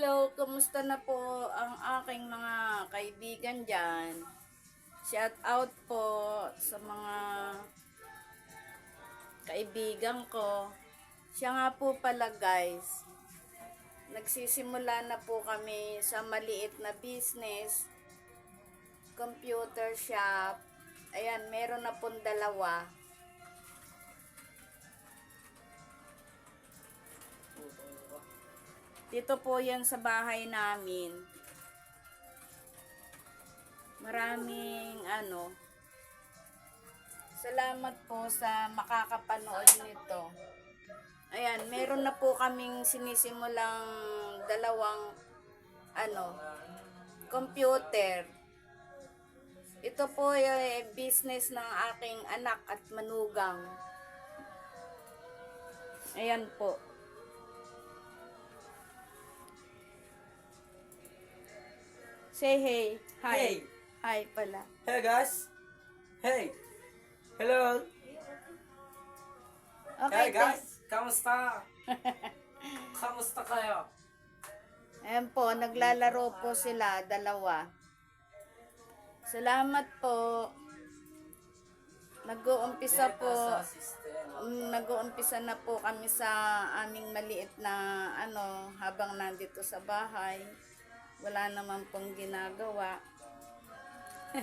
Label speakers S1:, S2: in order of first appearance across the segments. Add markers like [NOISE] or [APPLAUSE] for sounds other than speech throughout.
S1: Hello, kumusta na po ang aking mga kaibigan dyan? Shout out po sa mga kaibigan ko. Siya nga po pala guys, nagsisimula na po kami sa maliit na business, computer shop. Ayan, meron na pong dalawa. Dito po yan sa bahay namin. Maraming ano. Salamat po sa makakapanood nito. Ayan, meron na po kaming sinisimulang dalawang ano, computer. Ito po yung business ng aking anak at manugang. Ayan po. Say hey. Hi.
S2: Hey.
S1: Hi pala.
S2: Hey guys. Hey. Hello.
S1: Okay,
S2: hey guys. Kamusta? [LAUGHS] Kamusta kayo?
S1: Ayan po, naglalaro po sila, dalawa. Salamat po. Nag-uumpisa po, um, nag-uumpisa na po kami sa aming maliit na ano, habang nandito sa bahay. Wala naman pong ginagawa. [LAUGHS]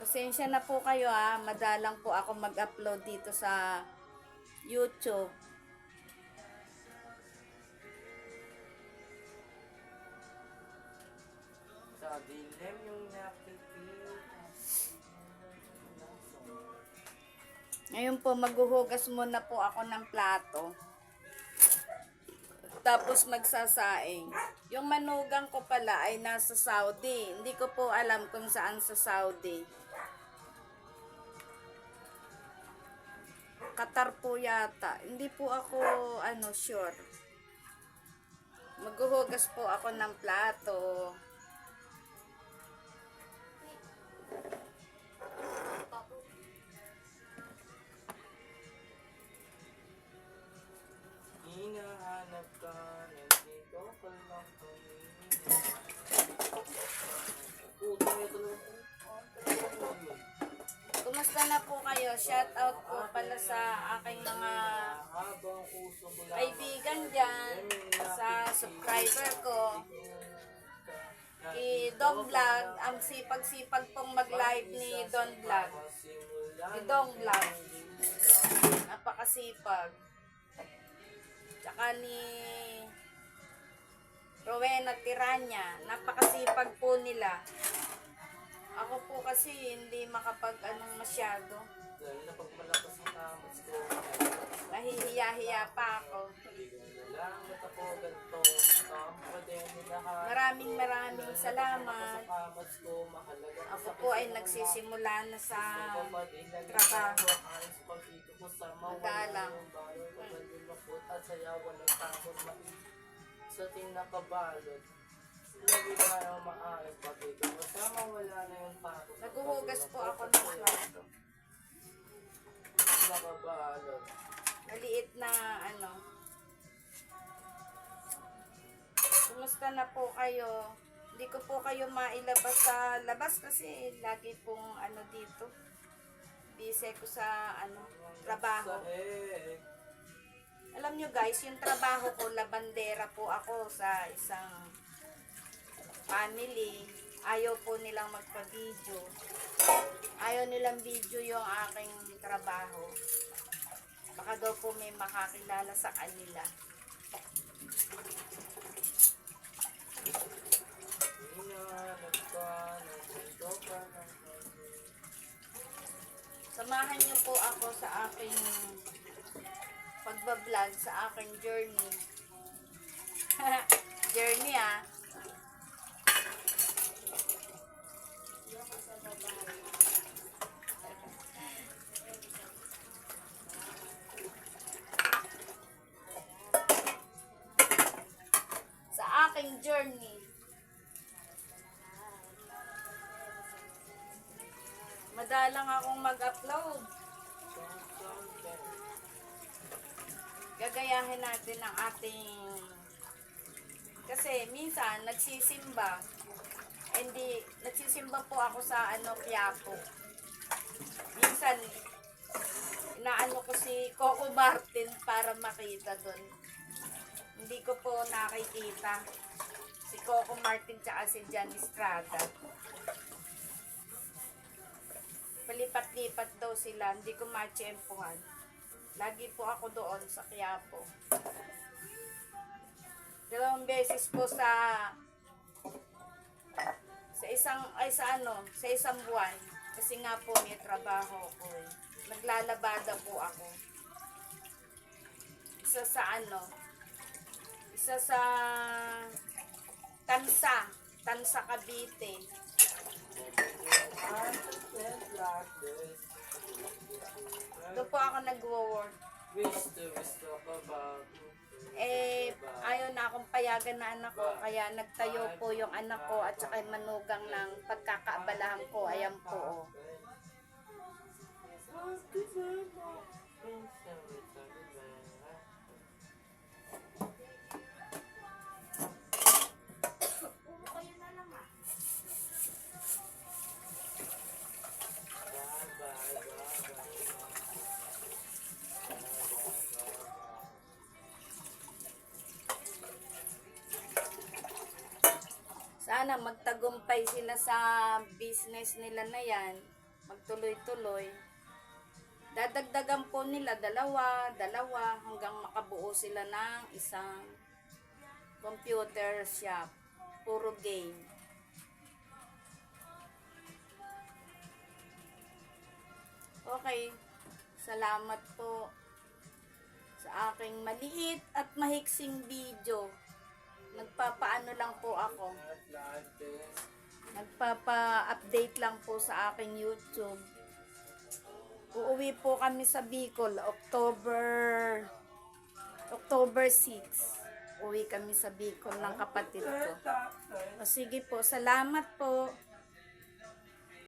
S1: Pasensya na po kayo ah, madalang po ako mag-upload dito sa YouTube.
S2: Sa dilim yung nakikita.
S1: Ngayon po, maghuhugas muna po ako ng plato. Tapos magsasaing. Yung manugang ko pala ay nasa Saudi. Hindi ko po alam kung saan sa Saudi. Qatar po yata. Hindi po ako ano sure. Maghuhugas po ako ng plato. Shout out po pala sa aking mga kaibigan dyan, sa subscriber ko, kay Don Vlog, ang sipag-sipag pong mag-live ni Don Vlog. Si Don Vlog. Napakasipag. Tsaka ni Rowena Tiranya, napakasipag po nila. Ako po kasi hindi makapag anong masyado.
S2: Dahil na pag malakas ang tamas ko.
S1: Nahihiya-hiya pa ako.
S2: Salamat ako ganito. Lahat.
S1: Maraming maraming salamat.
S2: Sa kamas ko, mahalaga
S1: Ako po ay nagsisimula na sa trabaho. Magalang.
S2: At sayawan ng tapos mais sa tinakabalot. Lagi tayo maayos pati Kasama wala na yung tapos.
S1: Naghuhugas po ako ng plato.
S2: Nakabalot.
S1: Maliit na ano. Kumusta na po kayo? Hindi ko po kayo mailabas sa labas kasi lagi pong ano dito. Busy ko sa ano, trabaho. Alam nyo guys, yung trabaho ko, labandera po ako sa isang family. Ayaw po nilang magpa-video. Ayaw nilang video yung aking trabaho. Baka daw po may makakilala sa kanila. Samahan niyo po ako sa aking pagbablog sa aking journey. [LAUGHS] journey ah. Madalang akong mag-upload. Gagayahin natin ang ating kasi minsan nagsisimba. Hindi, nagsisimba po ako sa ano, Quiapo. Minsan, inaano ko si Coco Martin para makita doon. Hindi ko po nakikita si Coco Martin tsaka si Jan Estrada. Palipat-lipat daw sila, hindi ko matsyempohan. Lagi po ako doon sa Quiapo. Dalawang beses po sa sa isang ay sa ano, sa isang buwan kasi nga po may trabaho ko. eh. Naglalabada po ako. Isa sa ano, isa sa Tansa, Tansa Cavite. Doon po ako nagwo-work.
S2: Wish to wish to kabag.
S1: Eh, ayaw na akong payagan na anak ko, kaya nagtayo po yung anak ko at saka manugang ng pagkakaabalahan ko. Ayan po. oh. Sana magtagumpay sila sa business nila na yan. Magtuloy-tuloy. Dadagdagan po nila dalawa, dalawa hanggang makabuo sila ng isang computer shop. Puro game. Okay. Salamat po sa aking maliit at mahiksing video. Nagpapaano lang po ako. Nagpapa-update lang po sa aking YouTube. Uuwi po kami sa Bicol, October October 6. Uwi kami sa Bicol ng kapatid ko. O sige po, salamat po.